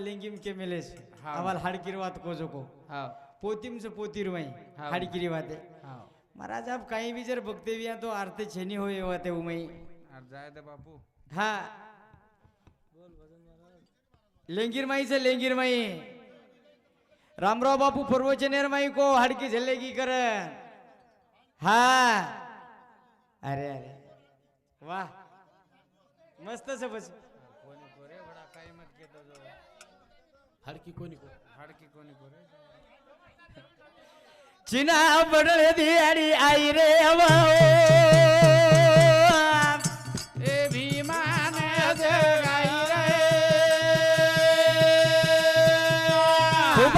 लिंगिम केमेलेस हा. आम्हाला हाडकिरवात कोजोको. हाव. पोतीमचं हा. हाडकिरीवाते हाव. महाराज आप काही भी जर बघते भी तो आरते छेनी होय वाते उमई. अरे जाय दे बापू. हा. लेंगीर माईचं लेंगीर माई. रामराव बापू पर्वचनेर माई को हाडकी झल्लेगी कर हा. अरे अरे. वा मस्त बस कोणी कोरे बडा काही मत घेतो जो हडकी कोणी हाडकी कोणी चिना बडळ दियाडी आई रे अवा ए भीमान जगाई खूप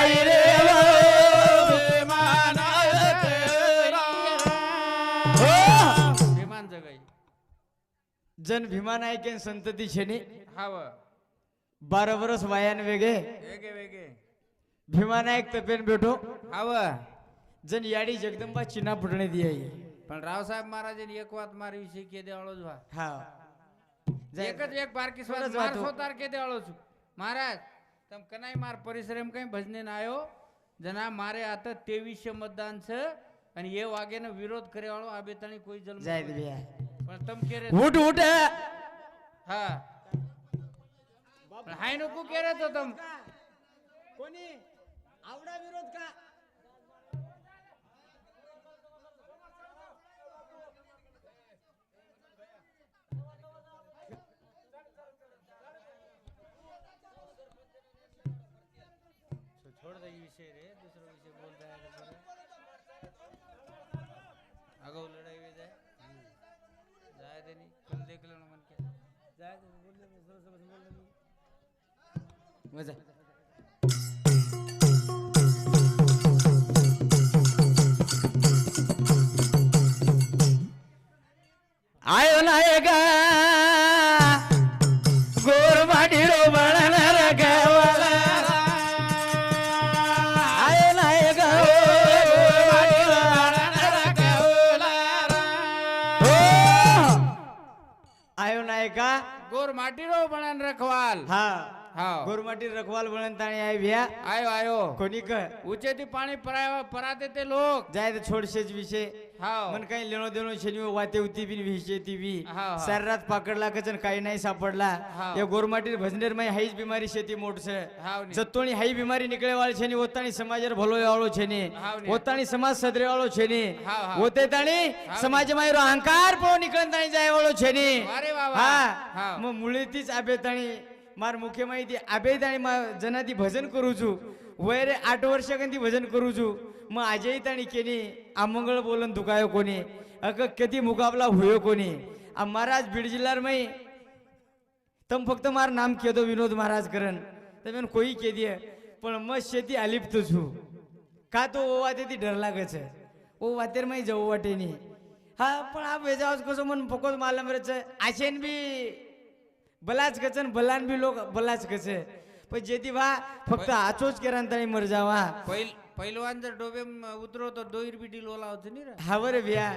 आई रे हो. भीमान जगाई जन संतती छेनी हाव બાર વર્ષ વાયાન વેગે વેગે વેગે ભીમાનાયક તપેન બેઠો આવા જન યાડી જગદંબા ચીના પટણે દિયા પણ રાવ સાહેબ મહારાજે એક વાત મારી છે કે દેવાળો જ વાત હા એક જ એક બાર કિસ્મત મારસો તાર કે દેવાળો છું મહારાજ તમ કનાઈ માર પરિશ્રમ કઈ ભજને ના આવ્યો જના મારે આ તો ત્રેવીસે મતદાન છે અને એ વાગે નો વિરોધ કરે વાળો આ બે ત્રણ કોઈ જન્મ પણ તમ કે ઉઠ ઉઠે હા हाय नको करत होत कोणी? आवडा विरोध का? छोड़ दे विषय रे दुसरा विषय बोल रहा है अगो लड़ाई हुई जाए। जाए देनी कल देख लेना मन क्या। जाए मजा आयो नायका गोर माडीरो बळणार गावाला. आयो नाय गोर हो. आयो नायका गोर माटी रो बनान रखवाल. हा. हाँ गोरमाटी रखवाल बनन ताणी आय भ्या आयो आयो. कोणी क? ऊंचे थी पाणी पराया पराते ते लोग जाय तर छोडशेच विषय. हाव. मन काही लेणो देणो शनी वाते होती बी विषय ती बी. हा, हा. सर्रात पाकडला कचन काही नाही सापडला. हा. या गोरमाटी भजनेर माई हाईच बिमारी शेती मोठस. हाव नी. जत्तोणी हाई बिमारी निकळे वाळ छेनी ओताणी समाजर भलो वाळो छेनी. हाव नी. ओताणी समाज सदरे वाळो छेनी. हाव, हाव. होते ताणी हाव समाज मायरो अहंकार पो निकळन ताणी जाय वाळो छेनी. अरे वा वा. हा हाव. मग मुळे तीच आबे ताणी मार मुख्य माहिती आबे ताणी मा जनाती भजन करू छू वय रे आठ वर्ष ती भजन करू छू मग आजही ताणी केनी आमंगळ बोलन दुखायो कोणी अक कधी मुकाबला हुयो कोणी आ महाराज बीड जिल्ह्यार माई तम फक्त मार नाम केदो विनोद महाराज करन તમે કોઈ કે દે પણ મસ્ત શેતી આલિપ્ત છું કા તો ઓ વાતે તી ડર લાગે છે ઓ વાતેર માં જવું વાટે નહીં हा पण हा वेजावास कसं म्हणून फोकस मारला मरेच आशेन बी. बलाच कचन बलान बी लोक बलाच कस पण जेती वा फक्त आचोच केरान तरी मर जावा. पहिल पहिलवान जर डोबे उतरव तर डोईर बी डील ओला होत नाही हा बर भिया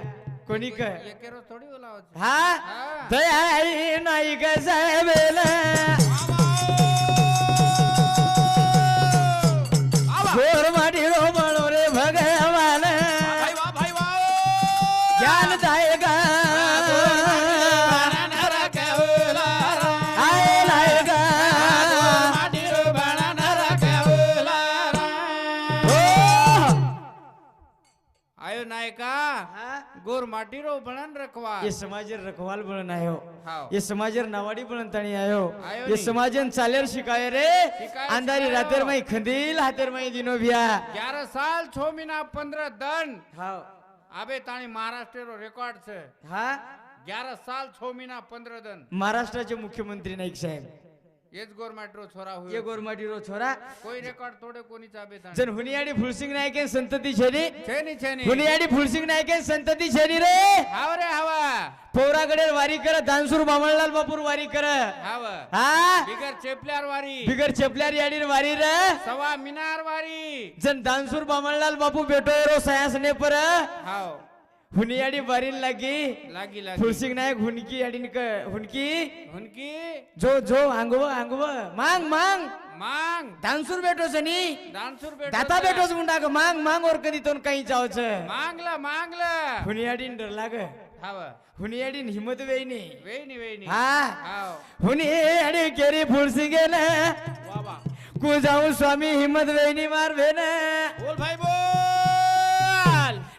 कोणी कर थोडी ओला हा? दया नाही गजबेल गोर आयो नायका हा? गोर माटी रो बनन रखवा ये समाजर रखवाल बनन आयो. हाव. ये समाजर नावाडी बनन ताणी आयो. आयो ये नी. समाजन चालेर शिकाय रे. अंधारी. रातेर माई खंदील हातेर माई दिनो भ्या ग्यारह साल छो महीना पंद्रह दंड हाव. आबे ताणी महाराष्ट्र रो रेकॉर्ड छे. हा? ग्यारह साल छो महीना पंद्रह दंड महाराष्ट्राचे मुख्यमंत्री नाईक साहेब. येच गोर माटी रो छोरा रो छोरा। कोई रेकॉर्ड तोडे कोणी आबे ताणी जन हुनियाडी फुलसिंग नायके संतती छेनी। छेनी छेनी। हुनियाडी फुलसिंग नायके संतती छेनी रे। हाव रे हवा। पोराकडे वारी कर दानसूर बामणलाल बापूर वारी कर। हाव। हा? बिगर चेपल्यार वारी। बिगर चपल्यार याडीर वारी रे। सवा मिनार वारी। जन दानसूर बामणलाल बापू बेटो रो सयासने पर। हाव। हुनियाडी बरीन लागी? लागी लागी. तुळसिंग नायक हुनकी अडीन हुनकी? हुनकी? जो जो आंगव आंगव. मांग मांग. मांग. दानसूर बेटो सनी दानसूर बेटो दाता बेटोस मुंडा मांग मांग और कधी तोन काही जावच. मांगला मांगला. हुनियाडीन डरला ग हाव. हुनियाडीन हिम्मत वेईनी. वेईनी वेईनी. हा? हुनियाडी केरी फुलसिंगे ना वा वा. कुजाऊ स्वामी हिम्मत वेईनी मार भेन. बोल भाई बोल.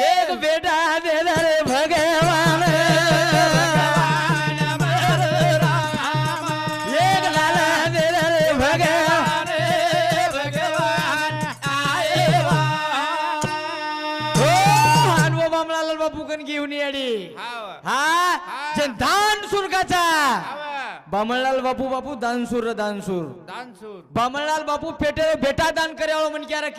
एक बेटा देणार भगवान. हो, बामलाल बापू बापू बापू दानसूर दानसूर दानसूर. बामणलाल बापू पेटे बेटा दान करावं म्हण की अरे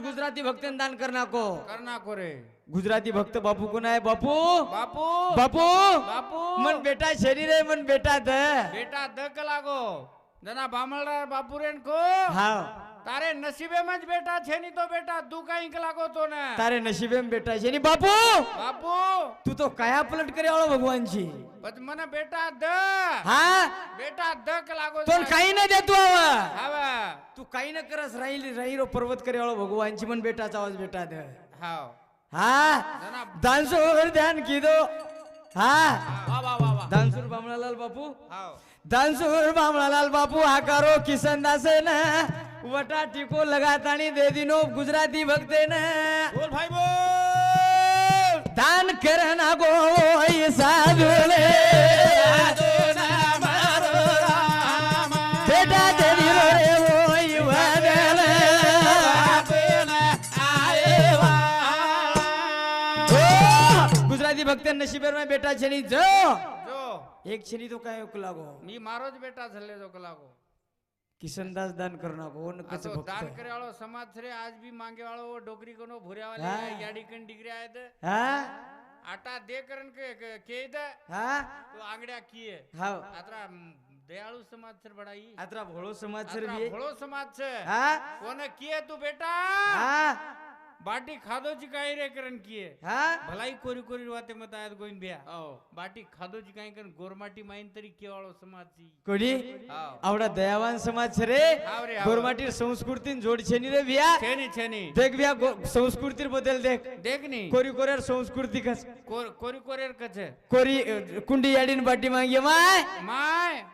गुजराती भक्तन दान करना को करना को रे. गुजराती भक्त बापू कोण आहे बापू बापू बापू बापू मन बेटा शरीर आहे मन बेटा द बेटा दक लागो जना बामलरा बापू रेन को हा तारे नसीबे मच बेटा छे नी तो बेटा तू का इंक लागो तो ना तारे नसीबे में बेटा छे नी बापू बापू तू तो काया पलट करे वालो भगवान जी पण मन बेटा द हा बेटा दक लागो तो काही ना देतो आवा तू काही न करस राहील राहीरो पर्वत करे आलो भगवान जी मन बेटा आवाज बेटा द हाव हा? दानसूर वगैरे ध्यान की दो हा? दानसूर बामणालाल बापू. दानसूर बामणालाल बापू. हाकारो किसन दास वटा टिपो लगात आणि दे दिनो गुजराती भक्तेन. बोल भाई दान करना गो साधुले. कधी भक्त नशिबेर में बेटा छेनी जो. एक छेनी तो काय ओक लागो मी मारो बेटा झल्ले जो लागो किशनदास दान करना को दान करे वालो समाज रे आज भी मांगे वालो डोकरी को नो भूरे वाले याडी कन डिग्री आहेत. थे आटा दे करन के के दे तो आंगड्या किए हां. आतरा दयाळू समाज सर बडाई. आता भोळो समाज सर भोळो समाज सर. हा? कोने किए तू बेटा? बाटी खादोची काय रे करण हा? भलाई कोरी कोरी वाते मत आयात गोविंद बिया. हो. बाटी खादोची काय करण? गोरमाटी माईन तरी केवाळो समाज कोणी? हो. आवडा दयावान समाज रे. गोरमाटी रे, हाव. गोरमाटीर संस्कृतीन रे बिया. देख बिया संस्कृति बदल देख. देख नी. कोरी कोऱ्यार संस्कृती कस? कोर- कोरी कोरेर कच कोरी कुंडी याडीन बाटी मागे माय. माय.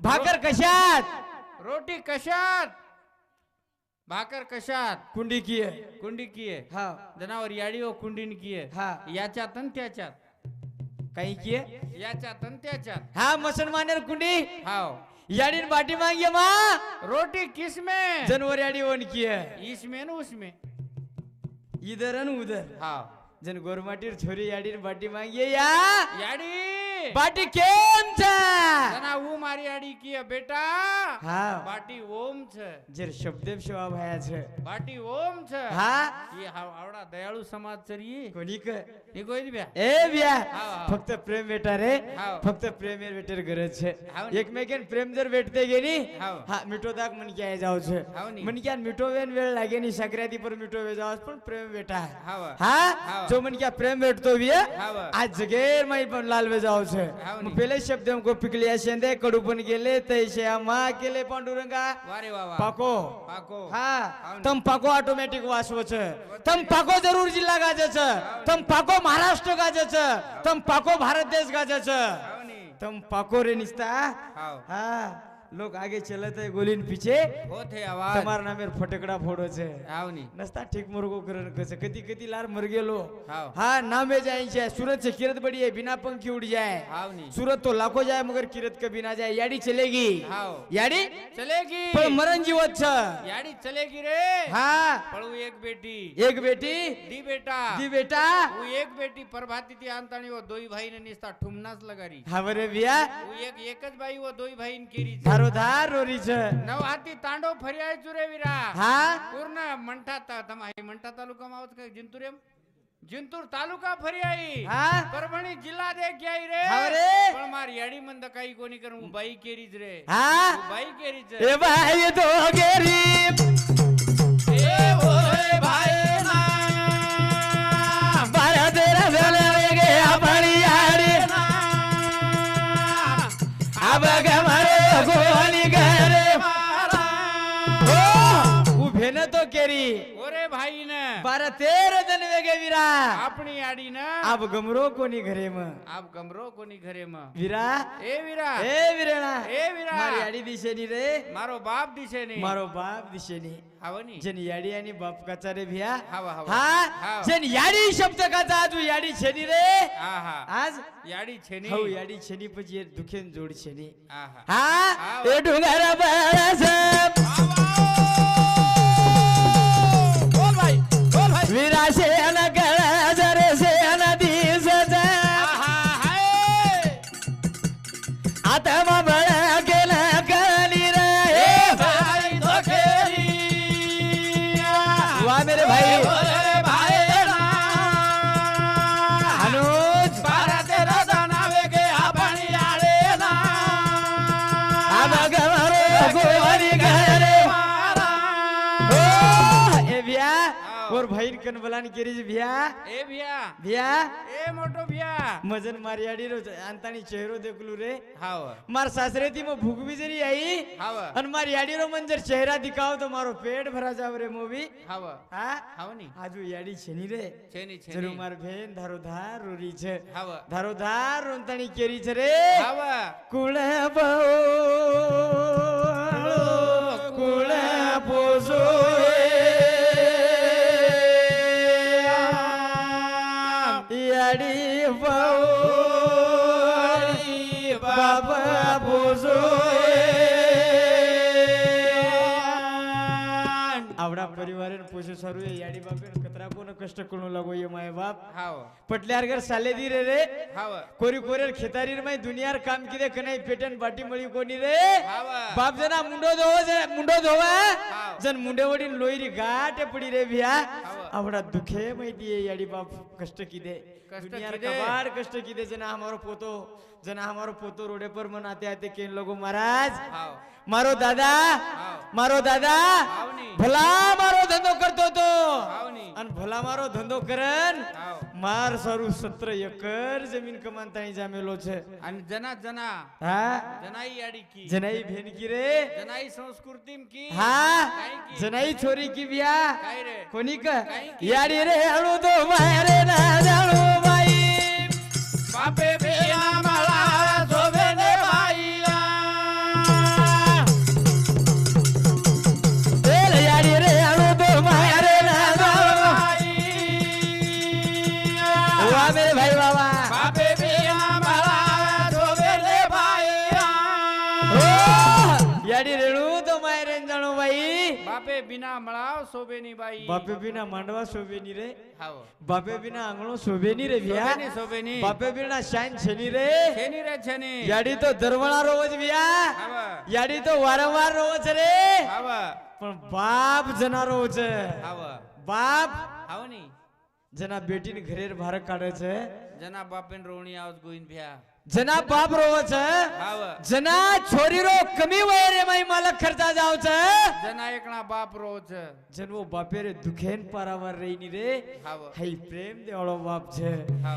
भाकर कशात? रोटी कशात? भाकर कशात? कुंडी की आहे. कुंडी की आहे. हा. जनावर याडी हो कुंडीन की आहे. हा. याच्यात आणि त्याच्यात. काही की आहे? याच्यात आणि त्याच्यात. हा मुसलमानेर कुंडी? हाव. याडीन बाटी मांगे मा? रोटी किसमें. जनवर याडी वन की आहे. इसमें न उसमें. इधर अन उधर. हाव. जन गोरमाटीर छोरी याडीन बाटी मांगे या? याडी बाटी केम છે जना ऊ मारी याडी की आहे बेटा હા बाटी ओम છે જે શબ્દેવ સેવા ભયા છે बाटी ओम છે હા ये हाव- आवडा दयाळू समाज सर ये कोणी क हे कोई ब्या ए ब्या हा, हा. फक्त प्रेम वेटा रे हाव. फक्त प्रेम वेटेर गरज છે हाव नी. एकमेकेन प्रेम जर भेटते गेली हाव. हा मिठो दाग मन ક્યાંય જાવ છે हाव नी. मन ક્યાં मिठो वेन वेळ लागे ની सक्राती पर मिठो वे जावस पण प्रेम वेटा हाव. हा हाव. जो मन क्या प्रेम भेटतो विय हाव. आज जगेर माई पण लालवे जाव तुमचे पहिले शब्द पिकले या शेंदे कडूपण गेले तैसे मा केले पांडुरंगा वारे पाको हा तम पाको ऑटोमॅटिक वाचवच तम पाको जरूर जिल्हा गाजाच तम पाको महाराष्ट्र गाजाच तम पाको भारत देश गाजाच तम पाको रे निस्ता हा लोग आगे चलत है गोली पीछे. होते आवाज. तुम्हारा नाम फटकड़ा फोड़ो छे आवनी नस्ता ठीक मुर्गो करन कसे. कति कति लार मर गेलो हां नामे जाई छे सूरत से किरत बड़ी है बिना पंखी उड़ जाए आवनी सूरत तो लाखो जाए मगर किरत कभी ना जाए याडी चलेगी. हां याडी? चलेगी. पर मरण जीवत छ याडी चलेगी रे. हां. पण एक बेटी. एक बेटी? दी बेटा. दी बेटा? वो एक बेटी परभाती थी अंताणी वो दोई भाई ने निस्ता ठुमनास लगारी. हां बरे बिया. वो एक एकच बाई वो दोई भाई ने केरी ધારો ધાર રોરી છે નવ હાથી તાંડો ફર્યા ચુરે વીરા હા પૂર્ણ મંઠા તા તમારે મંઠા તાલુકામાં આવો છો કે જિંતુર એમ જિંતુર તાલુકા ફર્યાઈ હા પરભણી જિલ્લા દે ક્યાંય રે હાવ રે. પણ મારી યાડી મંદ કઈ કોની કરું હું ભાઈ કેરી જ રે હા હું ભાઈ કેરી જ એ ભાઈ તો ગરીબ ઉભે ન તો કેરી ઓરે ભાઈ ને બારા તેર દન વેગે વીરા આપણી યાડી ને આબ ગમરો કોની ઘરે માં આપ ગમરો કોની ઘરે માં વીરા એ વીરા એ વીરેણા એ વીરા. મારી આડી દિશેની રે મારો બાપ દિશે નહીં મારો બાપ દિશેની આવની જેની યાડી આની બાપ કચારે ભિયા હાવા, હાવા. હા હાવ. જેની યાડી શબ્દ કચા આજુ યાડી છેની રે હા હા આજ યાડી છે હવ નહીં યાડી છેની પછી એ દુખેન જોડ ವಿರಾಸೆ कणकण बोला आणि गिरीश भिया. ए भिया. भिया. ए मोठो भिया. मजन मारियाडी रोज अंतानी चेहरो देखलू रे. हाव. मार सासरे ती मग भुगवी जरी आई हाव. मार याडी रो मन जर चेहरा दिखाव तो मारो पेट भरा जाव रे मूवी हाव. हा? हाव नी. आजू याडी छेनी रे. छेनी छेनी. जरू मार भेन धारो धार रोरी छे हाव. धारो धार रोंतानी केरी छे रे. हाव. कुळ भाऊ कुळ लाडी भाऊ बाबा आवडा परिवार पोषे सर्व याडी बापेन कतरा कोण कष्ट करू लागो ये माय बाप. पटल्यार घर साले दी रे रे. हाव. कोरी कोरेर खेतारीर माय दुनियार काम किदे कनाई पेटन बाटी मळी कोणी रे? बाप जना मुंडो धोवा मुंडो धोवा. जन मुंडे वडीन लोईरी गाटे पडी रे भिया आवडा दुखे माहिती याडी बाप कष्ट कीधे कष्ट कीधे। कबार कष्ट कीधे जना हमारो पोतो जना हमारो पोतो रोडे पर मन आते आते केन लोगो महाराज। मारो दादा मारो दादा। भला मारो धंदो करतो तो। अन भला मारो धंधो करन। मार सारू सत्र एकर जमीन कमानता ही जामेलो छे। अन जना जना। हा? जनाई आड़ी की। जनाई भेन की रे। जनाई संस्कृतीम की। हा? जनाई छोरी की बिया? कोनी का? काई याडी रे हलो तो मारे न बापे શોભેની બાઈ બાપે બીના માંડવા શોભેની રે હાવ બાપે બીના આંગણો શોભેની રે શોભેની વ્યા શોભેની બાપે બીના શાન છેની રે છેની રે છેની યાડી તો દરવણા રોજ વ્યા હાવ યાડી તો વારંવાર રોજ છે રે હાવ પણ બાપ જના રોજ છે હાવ બાપ હાવ ની જના બેટીને ઘરે બહાર કાઢે છે જના બાપેન રોવણી આવત ગોઈન ભ્યા जना बाप रोवच जना छोरी रो कमी वय रे माई मला खर्चा जावच. जना एकना बाप रोवच. जनवो बापे रे दुखेन पारावर रे. नी रे हाई प्रेम देवळो बाप छे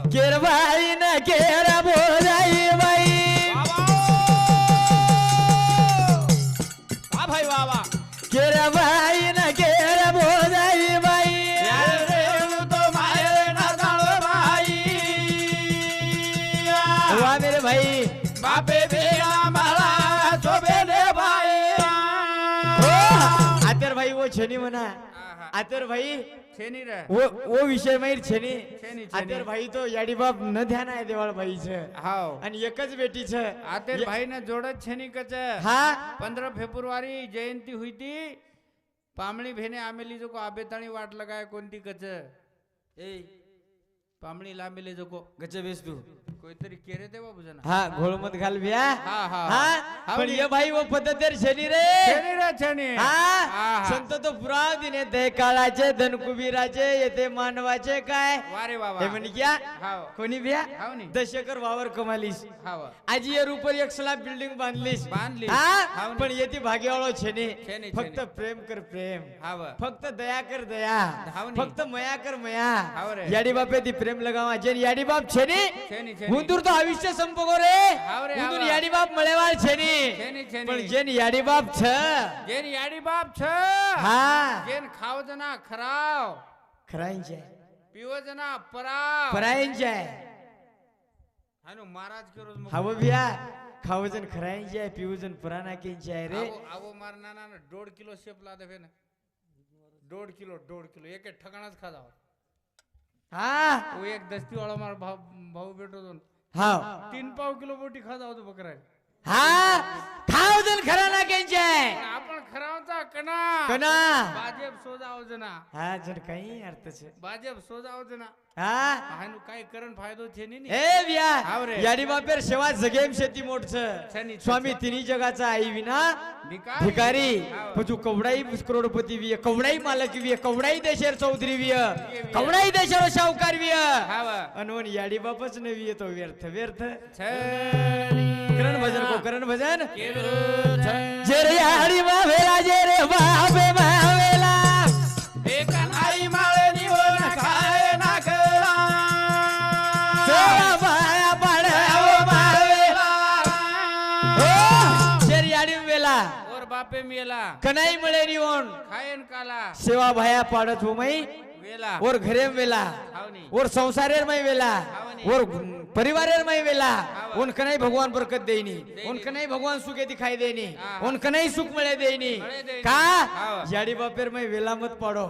केरवाई न केर बोराई बाई. वाह भाई बाबा वाह. केरवाई न छेनी म्हणा. आतर भाई छेनी रे वो वो विषय माहीत छेनी. आतर भाई तो याडी बाप न ध्यान आहे देवाळ भाईच. हाव. आणि एकच बेटीच. आतेर भाई ने जोडत छेनी कच हा? पंधरा फेब्रुवारी जयंती हुई ती पामणी भेने आमेली जो को आबेताणी वाट लगाय कोणती कच? ए. पामणी लांबेले जो को गच्च बेस तू. कोणतरी केरे ते बाबू जना हा घोळ मत घाल बिया हा, हा. हा? पण. ये भाई वो पद्धतशीर शनी रे. छेनी रे छेनी हा. संत तो पुराण दिने दे काळाचे धनकुबीराचे येते मानवाचे काय? वारे बाबा हे म्हणे क्या हाव कोणी बिया हाव नी. दशकर वावर कमालीस. हाव. आजी या रूपर एक स्लॅब बिल्डिंग बांधलीस. बांधलीस. हा? हाव नी. पण येते भाग्यावाळो छेने छेने, फक्त छेने. प्रेम कर प्रेम. हाव. फक्त दया कर दया. हाव नी. फक्त मया कर मया. हाव रे. याडी बापे ती प्रेम लगावा. जेन याडी बाप छेने छेनी छेनी हुंदूर तो आयुष्य संपगो रे. हुंदूर. याडी बाप मळेवाळ छेनी. पण जेन याडी बाप छ. जेन याडी बाप छ. हा. जेन खाव जना खराव. खरांचे पिव जना पराव. परायंचे हानु महाराज के रोज हवं बिया. खावजन खरायंचे आहे पिवजन पुराणाकेंचे आहे रे. आवो नाना ना दोड किलो शेप ला दे ना दोड किलो दोड किलो. एक एक ठिकाणच खा जाव हा? वो एक दस्ती वाला मार भाऊ भाऊ भेटो दोन हा. तीन पाव किलो बोटी खा जाव तो हा? खावजन खरानाकेंचे आहे पण आपण खरावचा कना कना भाजप सोजाव जना. हा जर काही अर्थ છે भाजप सोजाव जना. हा? हानु काय करण फायदो छे नी ए बिया हाव रे. याडी बापेर सेवा जगेम शेती मोठच. स्वामी तिन्ही जगाचा आई विना भिकारी. भिकारी हाव. पजू कवडाई करोडपती विय कवडाई मालक विय कवडाई देशेर चौधरी विय कवडाई देशावर शाहूकार विय. हाव अनवन याडी बापच न विय तो व्यर्थ व्यर्थ. छेनी करण भजन को करण भजन? जे रे बाबेला जे रे बाबे माळे निवड खाय सेवा हो जे रे वेला और बापे मेला। कनाई मळे निवण खायन काला। सेवा भाया पाडत हो मई। वेला और घरे वेला और संसारेर मई वेला. और परिवारेर मई वेला हाव. उन कनाई भगवान बरकत देईनी देईनी. उन कनाई भगवान सुखे दिखाई देनी हा. उन कनाई सुख मिळे देईनी. का. याडी बापेर मई वेला मत पाडो.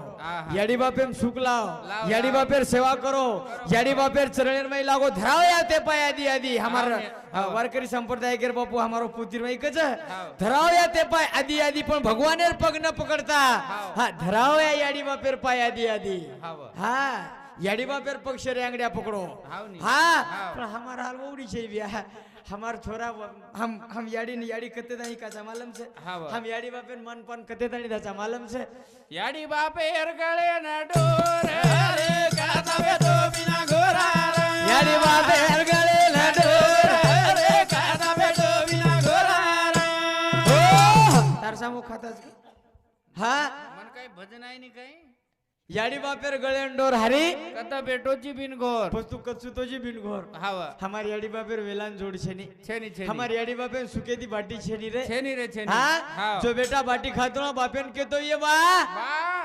याडी बापेर सुख लाव, याडी. बापेर सेवा करो याडी बापेर चरणेर मई लागो धराव या ते पाय आदि आदि हमार वारकरी संप्रदाय केर बापू हमारो पुतिर मई कच हाव. धराव या ते पाय आदि आदि पण भगवानेर पग न पकडता. हा धराव या याडी बापेर पाय आदि आदि हाव. हा याडी बापेर पक्ष रे अंगड़िया पकड़ो नी. हाँ. पर हमार हाल वो उड़ी चाहिए बिया हमार छोरा वो- हम हम याडी न याडी कते दाई का मालूम से हाव. हम याडी बापेर मन पान कते दाई दाचा मालूम से याडी बापे गळे न डोर अरे कातावे तो बिना घोरार याडी बापेर गळे लडोर हो तार सामो खाताच हा? मन काय भजन आहे नी काय याडी बापेर गळे डोर हरी? कथा बेटोची बिन घोर. पस्तू कच्चू तोजी बिन घोर. हावा. हमार याडी बापेर वेलान जोड छेनी. छेनी छेनी. हमार याडी बापेर सुकेती बाटी छेनी रे. छेनी रे छेनी. हाँ. जो बेटा बाटी खातो ना बापेन के तो ये बा.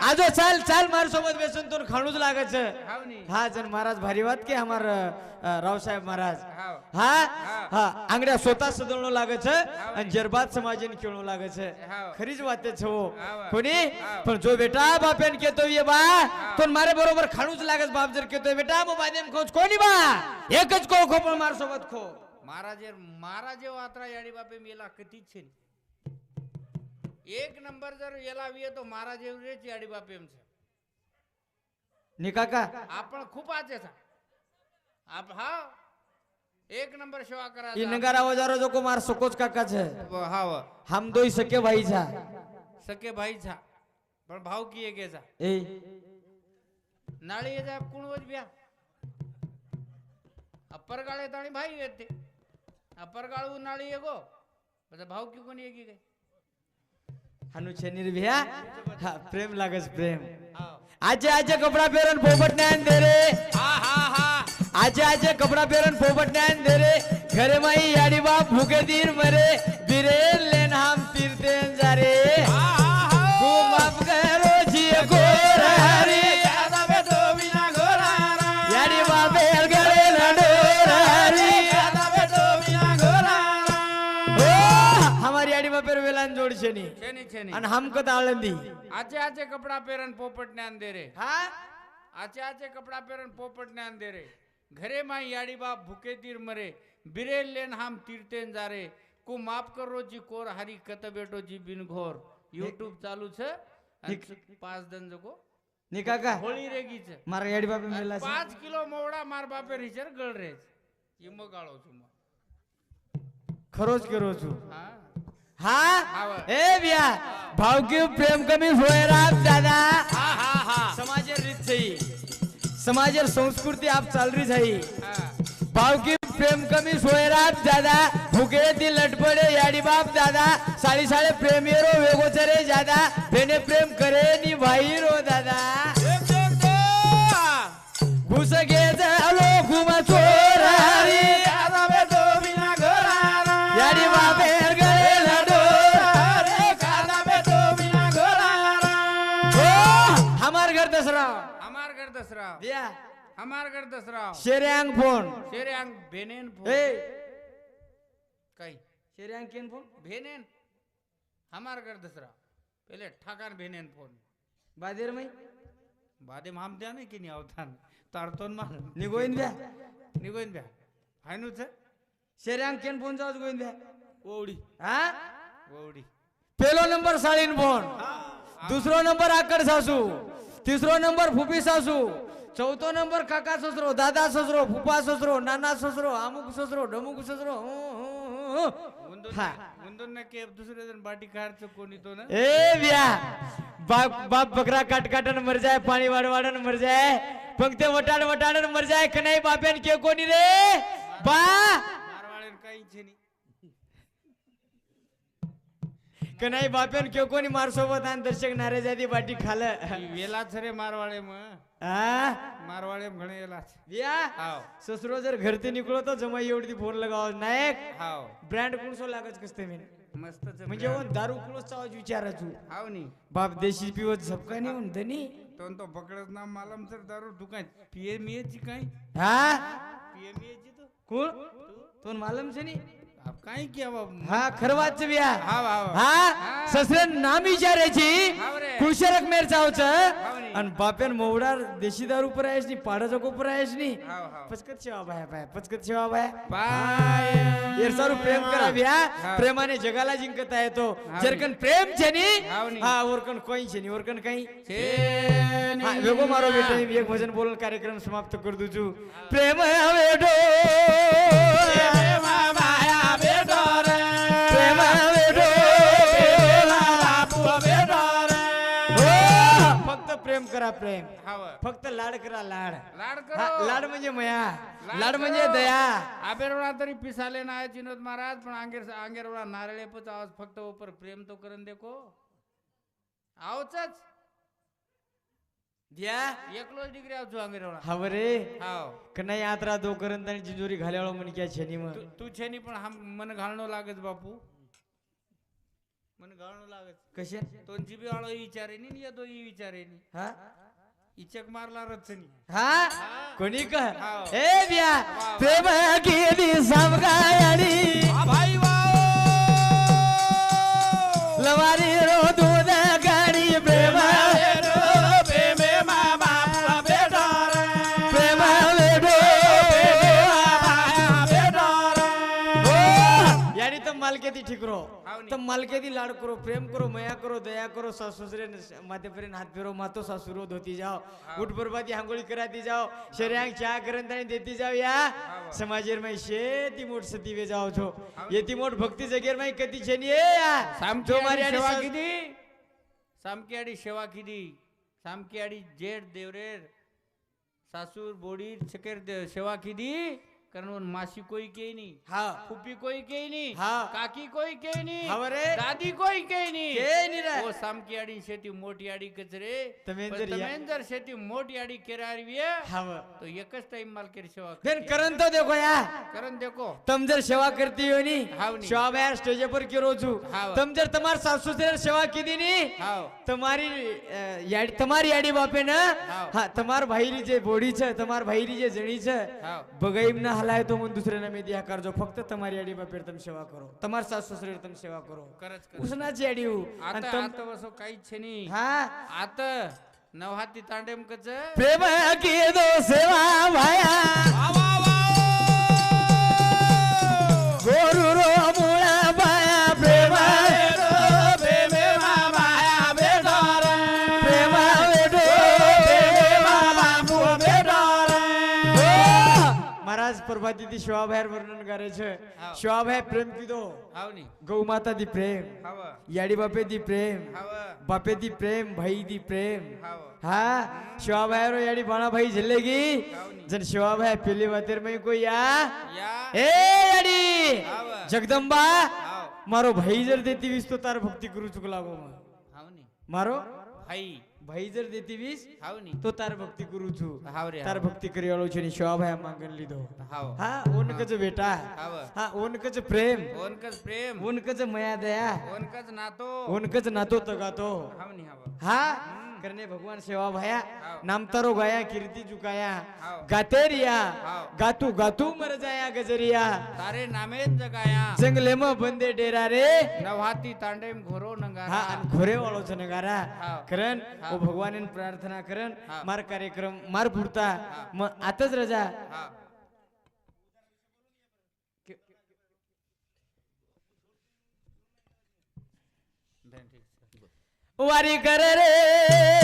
आजो चाल चाल मार सोबत बेसन तो खाणूच नी. हा जन महाराज भारी वात के हमार रावसाहेब महाराज. हा? हा. आंगड्या स्वतः सदळणं लागत आणि जरबात समाजन खेळणं हाव. खरीच वातेच हो. कोणी. पण जो बेटा बापेन केतो ये बा तो मारे बरोबर खाणूच लागत बाप जर केतोय. बेटा मग बादेम खोच. कोणी बा? एकच को खो पण मार सोबत खो महाराजे महाराजे वात्रा याडी बापे मेला एक नंबर जर याला विये तो महाराज एवढेच याडी बापे एमचं निकाका आपण खूप आज याचा आप हा? एक नंबर सेवा करा. नगार आवाजारो जो को मार सकोच काकाच हाव हम दोई सके भाई छा सके भाई छा पण भाव की एक याचा ए। नाळी येजा कुणवच ब्या? अप्पर गाळे ताणी भाई येते अप्पर गाळू नाळी येगो म्हणजे भाव की कोणी येगी काय? हानू छेनीर भैया हा प्रेम लागस प्रेम. आजे आजे कपडा पेरन पोपट ज्ञान दे रे. हा हा हा. आजे आजे कपडा पेरन पोपट ज्ञान दे रे. घरे माई याडी बाप भूखे दीर मरे. बिरे लेन हम पीरते जा रे. तू माफ करो जी गोर हरी છેની છેની અને હામકત આળંદી આચે આચે કપડા પહેરન પોપટ ને અંધેરે હા આચે આચે કપડા પહેરન પોપટ ને અંધેરે ઘરે માં યાડી બાપ ભૂકે તીર મરે બિરેલ લેન હામ તીર્તેન જારે કુ માફ કરો જી કોર હારી કત બેટો જી બિન ઘોર યુટ્યુબ ચાલુ છે અને પાંચ દન જકો ની કાકા હોળી રેગી છે મારા યાડી બાપે અને મેલા છે પાંચ કિલો મોવડા માર બાપે રીચર ગળ રે છે એ મગાળો છું હું. ખરો જ કરો છું હા हा? हे बिया भावकी प्रेम कमी होय राम दादा. समाजेर रीत जाई समाजेर संस्कृती आप चालरी जाई भावकी प्रेम कमी सोय सोयराब दादा. फुगेरे ती लटपडे याडी बाप दादा. साळी साळे प्रेम येरो वेगोचरे दादा भेने प्रेम करे नि भाई रो दादा घुस गे मार्गदसराव शेर्यांग फोन। शेर्यांग भेनेन फोन। ए काही? शेर्यांग केन फोन? भेनेन। हमार कर दसरा पहले ठाकर भेनेन फोन। बादेर में। बादे माम द्या में कि नहीं अवतान। तारतोन मार। निगोइन ब्या निगोइन ब्या फाइनू छे शेर्यांग केन फोन जाओ गोइन ब्या ओवडी। हा? ओवडी। पेलो नंबर साळीन फोन। दुसरो नंबर आकर सासू। तिसरो नंबर फुपी सासू। चौथो नंबर काका ससरो दादा ससरो फुपा ससरो नाना ससरो अमुक ससरो डमुक ससरो दुसरे जण कोणी तो बाप मर जाय पाणी वाडवाडन मर वटाड वटाडन मर जाय का नाही बाप्यान के कोणी रे? बा. के कोणी मारसोबत आणि दर्शक नारे जाती बाटी खाल. वेलाच रे मारवाडे मग. मारवाडे म्हणे येला जर घर ते जर निघलो तर जमाई एवढी फोन लगाव नायक हाव. ब्रँड कुणसो लागत कसते मी? मस्त म्हणजे हो, दारू कुणसचा आवाज विचारायचो हाव नी. बाप देशी पिवत झपका नाही धनी. तो तो पकडत ना मला तर दारू दुकान. पीएमए ची काय? हा? पीएमए ची कोण? तो मालम छे नी काय किया बाबा? हा खर वाच बिया हाव हाव. हा? ससरे नाम विचारायची. हाव रे. खुश रकमेर हाव नी. आणि बापेन मोवडार देशी दारू पर आहेस नी पाडा जको पर आहेस नी. हाव हाव पचकत शेवा बाया बाया पचकत शेवा बाया. पाय येरसारू प्रेम करा बिया हा. प्रेमाने जगाला जिंकता येतो. हाव जरकन प्रेम छे नी हाव नी. हा ओरकन कोई छे नी ओरकन काही छेनी. हा, वेगो मारो बेटा एक प्रेम हाव. फक्त लाड करा लाड. लाड हा, करो. लाड म्हणजे मया. लाड म्हणजे करो. दया. आबेरवळा तरी पिसाले ना चिनोद महाराज पण आंगेर आंगेरवळा नारळे पच आवाज फक्त ऊपर प्रेम तो करन देखो. आवच द्या. एकलोच डिग्री आवचो आंगेरवळा हव रे. हाव. कन्हई यात्रा दो करंत आणि जिंजोरी घाल्याळो म्हणे क्या छेनी मग? तू- तू छेनी पण हम मन घालणं लागत बापू. मन घालणं लागत कसे तो जिबी वाळो विचारे नी येतो ई विचारे नी हा इचक मारला रचनी हा कोणी का. ए बिया प्रेम गेली समगायडी लवारी रो दूध गाडी प्रेम प्रेम वेडो यानी तो मालकेती ठीक रो हाव नी. तो मालकेती लाड करो प्रेम करो मया करो दया करो सासू ससरे माते पर्यंत हात फिरो मातो सासुरो धोती जाओ। उठ बरबादी हांगोळी कराती जाओ। शर्यांग चहा करंतानी देती जाओ या। समाजेर माई शेती मोठ सती वे जाओ छो। येती मोठ भक्ती जगेर माई कधी छेनी ए या। सामकी जो मारी सेवा किदी सामकी आडी सेवा किदी सामकी आडी जेठ देवरेर सासूर बोडीर छकेर दे- सेवा किदी कारण मासी कोई के नहीं हाँ. फूफी कोई के नहीं हाँ. काकी कोई के नहीं हमारे दादी कोई के नहीं के नहीं रहा वो साम की आड़ी शेती मोटी आड़ी कचरे तमेंदर तमेंदर शेती मोटी आड़ी केरारी भी है हाँ तो ये कस टाइम माल कर सेवा फिर करण तो देखो यार करण देखो. तमजर जर सेवा करती हो नहीं हाँ नहीं सेवा यार स्टेज पर क्यों रोजू हाँ? तमजर जर सासु से सेवा की दी नहीं हाँ तमारी यार तमारी यारी बापे ना हाँ तमार भाई जे बोड़ी छे तमार भाई जे जणी छे बगैम ना હલાય તો મને દૂસરે ને મેં દિયા કરજો ફક્ત તમારી આડી બાપેર તમે સેવા કરો તમારા સાસુ સસરે તમે સેવા કરો करच कर ઉસના ચેડ્યું અને आता તમ आता वसो काहीच છે નહીં હા आता नवहाती तांडेम कच પ્રેમ કીધો સેવા ભાયા ગોરુ કીધી શોભાર વર્ણન કરે છે શોભાએ પ્રેમ કીધો ગૌ માતા દી પ્રેમ યાડી બાપે દી પ્રેમ બાપે દી પ્રેમ ભાઈ દી પ્રેમ હા શોભાઈ રો યાડી ભાણા ભાઈ જિલ્લેગી જન શોભાઈ પેલી વાતેર મેં કોઈ યા એ યાડી જગદંબા મારો ભાઈ જર દેતી વીસ તો તાર ભક્તિ કરું ચુકલાવો માં मारो? भाई। भाई जर देती वीस हावनी तो तार भक्ति गुरु छु हाव रे तार भक्ति करी वालो छनी शो भाई मांगन लीदो हाव. हा उनक बेटा. हाव. हा ओनकच प्रेम. ओनकच प्रेम. ओनकच मया माया दया. ओनकच नातो. ओनकच नातो तगातो. हावनी हाव. हा? करने भगवान सेवा भया. नामतारो गया कीर्ती चुकाया. गातेरिया गातू गातू मर जाया गजरिया. तारे नामे जगाया. जंगले म बंदे डेरा रे. नवाती तांडे घोरो नंगारा. घोरे वालो च नगारा करण ओ भगवानेन प्रार्थना करण. मार कार्यक्रम मार पुरता. म आताच रजा. वारी कर रे.